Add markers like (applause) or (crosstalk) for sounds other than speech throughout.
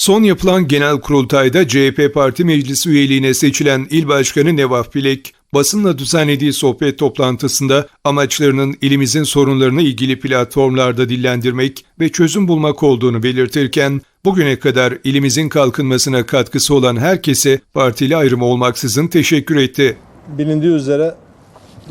Son yapılan genel kurultayda CHP Parti Meclisi üyeliğine seçilen İl Başkanı Nevaf Bilek, basınla düzenlediği sohbet toplantısında amaçlarının ilimizin sorunlarını ilgili platformlarda dillendirmek ve çözüm bulmak olduğunu belirtirken, bugüne kadar ilimizin kalkınmasına katkısı olan herkese partili ayrımı olmaksızın teşekkür etti. Bilindiği üzere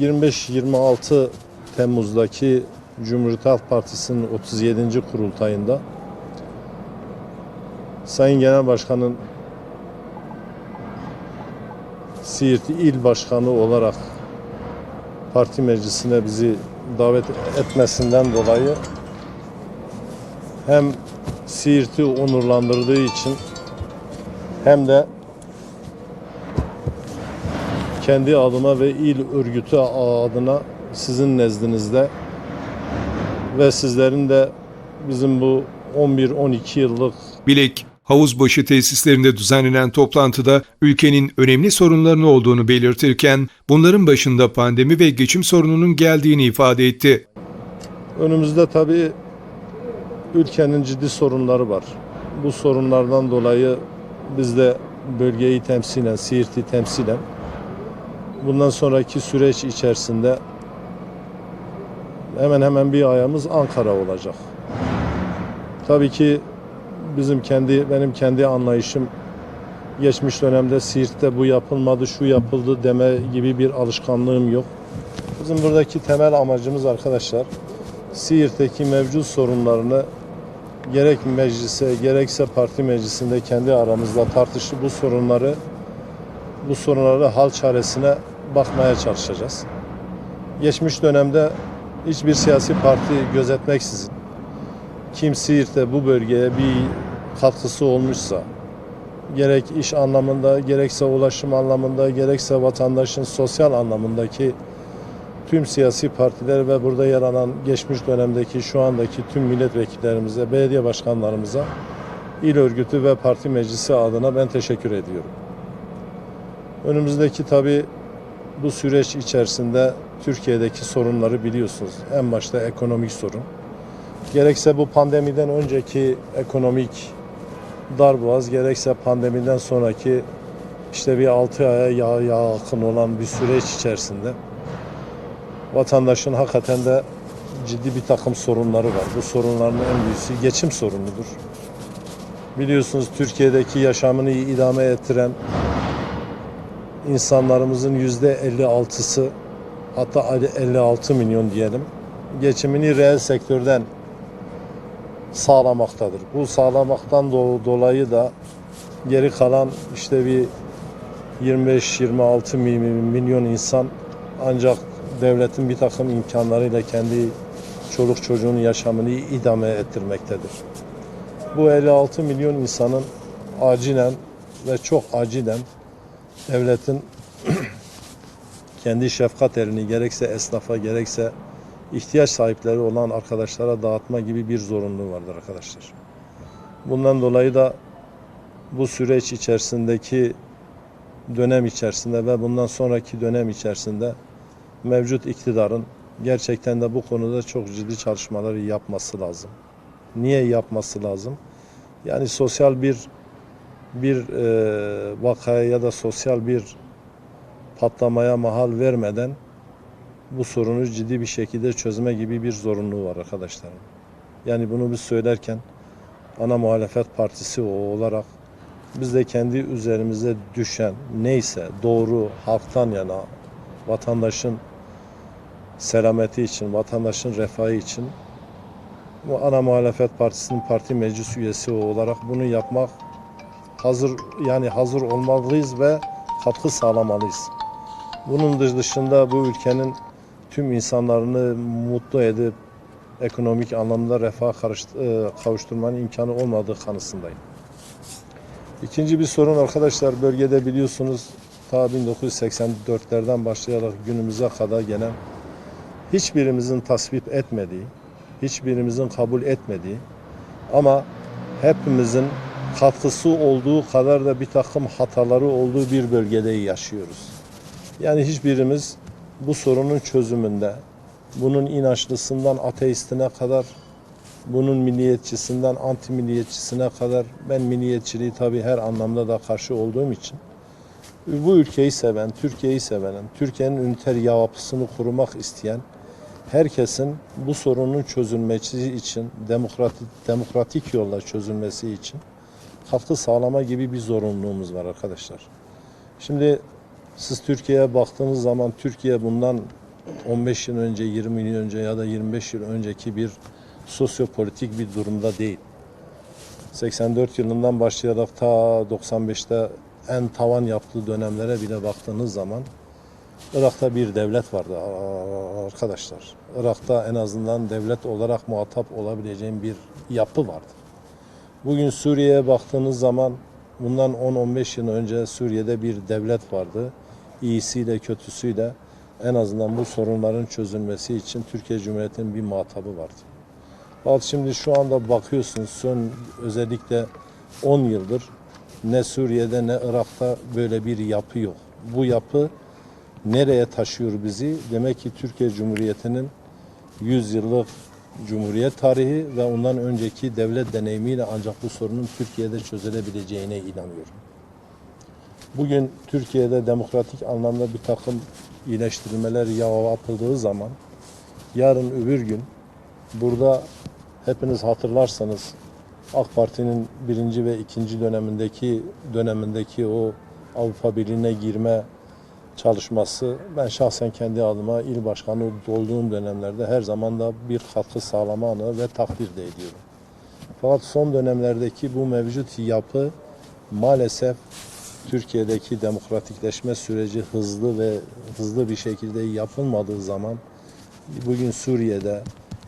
25-26 Temmuz'daki Cumhuriyet Halk Partisi'nin 37. kurultayında Sayın Genel Başkan'ın Siirt İl Başkanı olarak parti meclisine bizi davet etmesinden dolayı hem Siirt'i onurlandırdığı için hem de kendi adıma ve il örgütü adına sizin nezdinizde ve sizlerin de bizim bu 11-12 yıllık Bilek, havuzbaşı tesislerinde düzenlenen toplantıda ülkenin önemli sorunlarının olduğunu belirtirken, bunların başında pandemi ve geçim sorununun geldiğini ifade etti. önümüzde tabii ülkenin ciddi sorunları var. Bu sorunlardan dolayı biz de bölgeyi temsilen, Siirt'i temsilen bundan sonraki süreç içerisinde hemen hemen bir ayağımız Ankara olacak. Tabii ki bizim kendi benim kendi anlayışım geçmiş dönemde Siirt'te bu yapılmadı, şu yapıldı deme gibi bir alışkanlığım yok. Bizim buradaki temel amacımız arkadaşlar Siirt'teki mevcut sorunlarını gerek meclise gerekse parti meclisinde kendi aramızda tartışıp bu sorunları bu sorunları hal çaresine bakmaya çalışacağız. Geçmiş dönemde hiçbir siyasi parti gözetmeksizin kim Siirt'te bu bölgeye bir katkısı olmuşsa gerek iş anlamında gerekse ulaşım anlamında gerekse vatandaşın sosyal anlamındaki tüm siyasi partiler ve burada yer alan geçmiş dönemdeki şu andaki tüm milletvekillerimize, belediye başkanlarımıza, il örgütü ve parti meclisi adına ben teşekkür ediyorum. Önümüzdeki tabi bu süreç içerisinde Türkiye'deki sorunları biliyorsunuz. En başta ekonomik sorun. Gerekse bu pandemiden önceki ekonomik darboğaz, gerekse pandemiden sonraki işte bir 6 aya ya- yakın olan bir süreç içerisinde vatandaşın hakikaten de ciddi bir takım sorunları var. Bu sorunların en büyüğü geçim sorunudur. Biliyorsunuz Türkiye'deki yaşamını idame ettiren insanlarımızın yüzde 56'sı hatta 56 milyon diyelim geçimini reel sektörden sağlamaktadır. Bu sağlamaktan do- dolayı da geri kalan işte bir 25-26 mi- milyon insan ancak devletin bir takım imkanlarıyla kendi çoluk çocuğun yaşamını idame ettirmektedir. Bu 56 milyon insanın acilen ve çok acilen devletin (clears throat) kendi şefkat elini gerekse esnafa gerekse ihtiyaç sahipleri olan arkadaşlara dağıtma gibi bir zorunluluğu vardır arkadaşlar. Bundan dolayı da bu süreç içerisindeki dönem içerisinde ve bundan sonraki dönem içerisinde mevcut iktidarın gerçekten de bu konuda çok ciddi çalışmaları yapması lazım. Niye yapması lazım? Yani sosyal bir bir e, vakaya ya da sosyal bir patlamaya mahal vermeden bu sorunu ciddi bir şekilde çözme gibi bir zorunluluğu var arkadaşlarım. Yani bunu biz söylerken ana muhalefet partisi olarak biz de kendi üzerimize düşen neyse doğru halktan yana vatandaşın selameti için, vatandaşın refahı için bu ana muhalefet partisinin parti meclis üyesi olarak bunu yapmak hazır yani hazır olmalıyız ve katkı sağlamalıyız. Bunun dışında bu ülkenin tüm insanlarını mutlu edip ekonomik anlamda refah e, kavuşturmanın imkanı olmadığı kanısındayım. İkinci bir sorun arkadaşlar bölgede biliyorsunuz ta 1984'lerden başlayarak günümüze kadar gelen hiçbirimizin tasvip etmediği, hiçbirimizin kabul etmediği ama hepimizin katkısı olduğu kadar da bir takım hataları olduğu bir bölgede yaşıyoruz. Yani hiçbirimiz bu sorunun çözümünde, bunun inançlısından ateistine kadar Bunun milliyetçisinden anti milliyetçisine kadar ben milliyetçiliği tabii her anlamda da karşı olduğum için bu ülkeyi seven, Türkiye'yi seven, Türkiye'nin üniter yapısını kurmak isteyen herkesin bu sorunun çözülmesi için, demokratik, demokratik yolla çözülmesi için katkı sağlama gibi bir zorunluluğumuz var arkadaşlar. Şimdi siz Türkiye'ye baktığınız zaman Türkiye bundan 15 yıl önce, 20 yıl önce ya da 25 yıl önceki bir sosyopolitik bir durumda değil. 84 yılından başlayarak ta 95'te en tavan yaptığı dönemlere bile baktığınız zaman Irak'ta bir devlet vardı arkadaşlar. Irak'ta en azından devlet olarak muhatap olabileceğim bir yapı vardı. Bugün Suriye'ye baktığınız zaman bundan 10-15 yıl önce Suriye'de bir devlet vardı. İyisiyle kötüsüyle en azından bu sorunların çözülmesi için Türkiye Cumhuriyeti'nin bir muhatabı vardı. Fakat şimdi şu anda bakıyorsunuz son özellikle 10 yıldır ne Suriye'de ne Irak'ta böyle bir yapı yok. Bu yapı nereye taşıyor bizi? Demek ki Türkiye Cumhuriyeti'nin 100 yıllık Cumhuriyet tarihi ve ondan önceki devlet deneyimiyle ancak bu sorunun Türkiye'de çözülebileceğine inanıyorum. Bugün Türkiye'de demokratik anlamda bir takım iyileştirmeler yapıldığı zaman yarın öbür gün burada hepiniz hatırlarsanız AK Parti'nin birinci ve ikinci dönemindeki dönemindeki o Avrupa Birliği'ne girme çalışması ben şahsen kendi adıma il başkanı olduğum dönemlerde her zaman da bir katkı sağlamanı ve takdir de ediyorum. Fakat son dönemlerdeki bu mevcut yapı maalesef Türkiye'deki demokratikleşme süreci hızlı ve hızlı bir şekilde yapılmadığı zaman bugün Suriye'de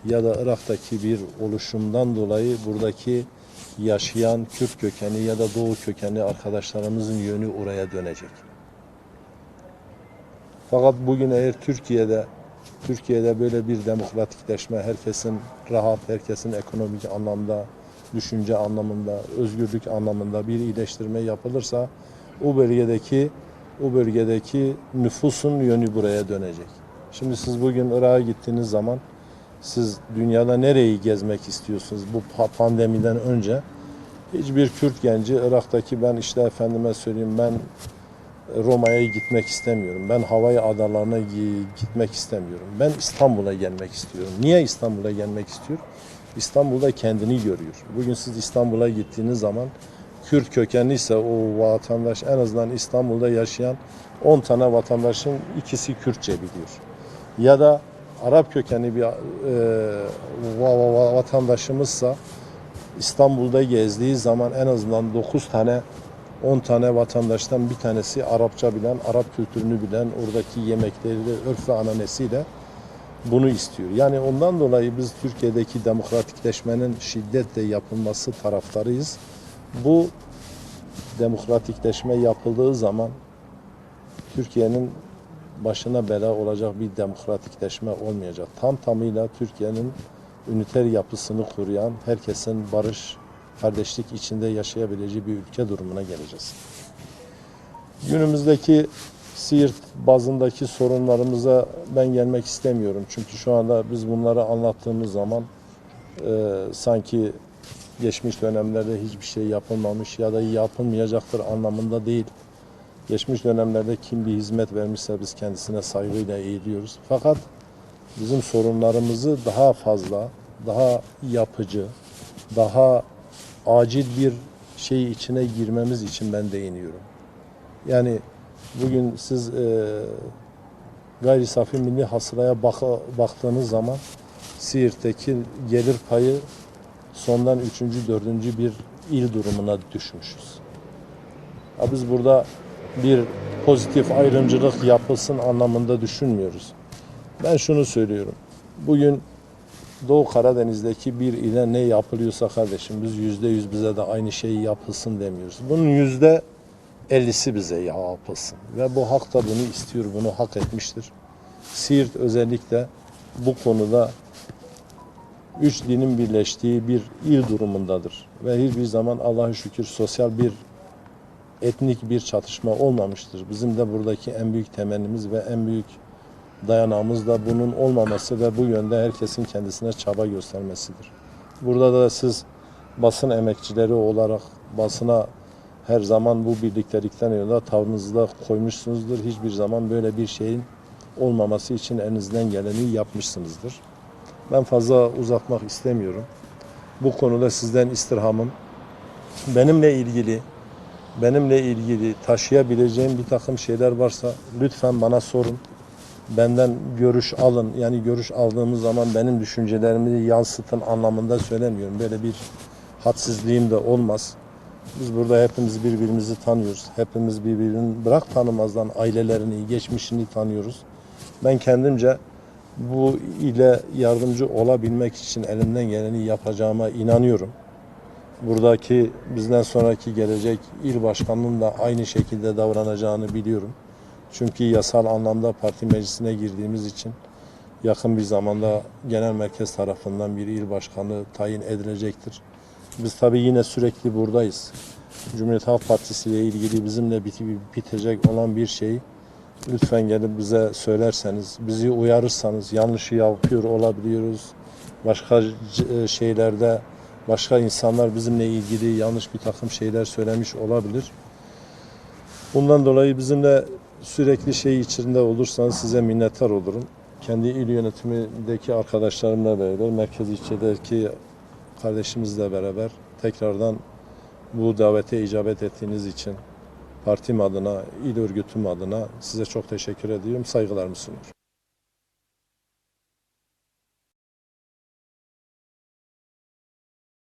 ya da Irak'taki bir oluşumdan dolayı buradaki yaşayan Kürt kökenli ya da Doğu kökenli arkadaşlarımızın yönü oraya dönecek. Fakat bugün eğer Türkiye'de Türkiye'de böyle bir demokratikleşme, herkesin rahat, herkesin ekonomik anlamda, düşünce anlamında, özgürlük anlamında bir iyileştirme yapılırsa o bölgedeki o bölgedeki nüfusun yönü buraya dönecek. Şimdi siz bugün Irak'a gittiğiniz zaman siz dünyada nereyi gezmek istiyorsunuz bu pa- pandemiden önce? Hiçbir Kürt genci Irak'taki ben işte efendime söyleyeyim ben Roma'ya gitmek istemiyorum. Ben Havai Adalarına gi- gitmek istemiyorum. Ben İstanbul'a gelmek istiyorum. Niye İstanbul'a gelmek istiyor? İstanbul'da kendini görüyor. Bugün siz İstanbul'a gittiğiniz zaman Kürt kökenliyse o vatandaş en azından İstanbul'da yaşayan 10 tane vatandaşın ikisi Kürtçe biliyor. Ya da Arap kökenli bir e, va- va- va- vatandaşımızsa İstanbul'da gezdiği zaman en azından 9 tane 10 tane vatandaştan bir tanesi Arapça bilen, Arap kültürünü bilen, oradaki yemekleriyle, örf ve ananesiyle bunu istiyor. Yani ondan dolayı biz Türkiye'deki demokratikleşmenin şiddetle yapılması taraftarıyız. Bu demokratikleşme yapıldığı zaman Türkiye'nin başına bela olacak bir demokratikleşme olmayacak. Tam tamıyla Türkiye'nin üniter yapısını koruyan, herkesin barış, kardeşlik içinde yaşayabileceği bir ülke durumuna geleceğiz. Günümüzdeki Siirt bazındaki sorunlarımıza ben gelmek istemiyorum. Çünkü şu anda biz bunları anlattığımız zaman e, sanki geçmiş dönemlerde hiçbir şey yapılmamış ya da yapılmayacaktır anlamında değil. Geçmiş dönemlerde kim bir hizmet vermişse biz kendisine saygıyla eğiliyoruz. Fakat bizim sorunlarımızı daha fazla, daha yapıcı, daha acil bir şey içine girmemiz için ben değiniyorum. Yani bugün siz e, gayri safi milli hasılaya baka- baktığınız zaman Siirt'teki gelir payı sondan üçüncü, dördüncü bir il durumuna düşmüşüz. Ha biz burada bir pozitif ayrımcılık yapılsın anlamında düşünmüyoruz. Ben şunu söylüyorum. Bugün Doğu Karadeniz'deki bir ile ne yapılıyorsa kardeşim biz yüzde yüz bize de aynı şeyi yapılsın demiyoruz. Bunun yüzde ellisi bize yapılsın. Ve bu halk da bunu istiyor, bunu hak etmiştir. Siirt özellikle bu konuda üç dinin birleştiği bir il durumundadır. Ve hiçbir zaman Allah'a şükür sosyal bir etnik bir çatışma olmamıştır. Bizim de buradaki en büyük temennimiz ve en büyük dayanağımız da bunun olmaması ve bu yönde herkesin kendisine çaba göstermesidir. Burada da siz basın emekçileri olarak basına her zaman bu birliktelikten yanında tavrınızı da koymuşsunuzdur. Hiçbir zaman böyle bir şeyin olmaması için elinizden geleni yapmışsınızdır. Ben fazla uzatmak istemiyorum. Bu konuda sizden istirhamım benimle ilgili benimle ilgili taşıyabileceğim bir takım şeyler varsa lütfen bana sorun. Benden görüş alın. Yani görüş aldığımız zaman benim düşüncelerimi yansıtın anlamında söylemiyorum. Böyle bir hadsizliğim de olmaz. Biz burada hepimiz birbirimizi tanıyoruz. Hepimiz birbirini bırak tanımazdan ailelerini, geçmişini tanıyoruz. Ben kendimce bu ile yardımcı olabilmek için elimden geleni yapacağıma inanıyorum. Buradaki bizden sonraki gelecek il başkanının da aynı şekilde davranacağını biliyorum. Çünkü yasal anlamda parti meclisine girdiğimiz için yakın bir zamanda genel merkez tarafından bir il başkanı tayin edilecektir. Biz tabii yine sürekli buradayız. Cumhuriyet Halk Partisi ile ilgili bizimle bitecek olan bir şeyi lütfen gelip bize söylerseniz, bizi uyarırsanız yanlışı yapıyor olabiliyoruz. Başka c- şeylerde başka insanlar bizimle ilgili yanlış bir takım şeyler söylemiş olabilir. Bundan dolayı bizimle sürekli şey içinde olursanız size minnettar olurum. Kendi il yönetimindeki arkadaşlarımla beraber, merkez ilçedeki kardeşimizle beraber tekrardan bu davete icabet ettiğiniz için partim adına, il örgütüm adına size çok teşekkür ediyorum. Saygılarımı sunuyorum.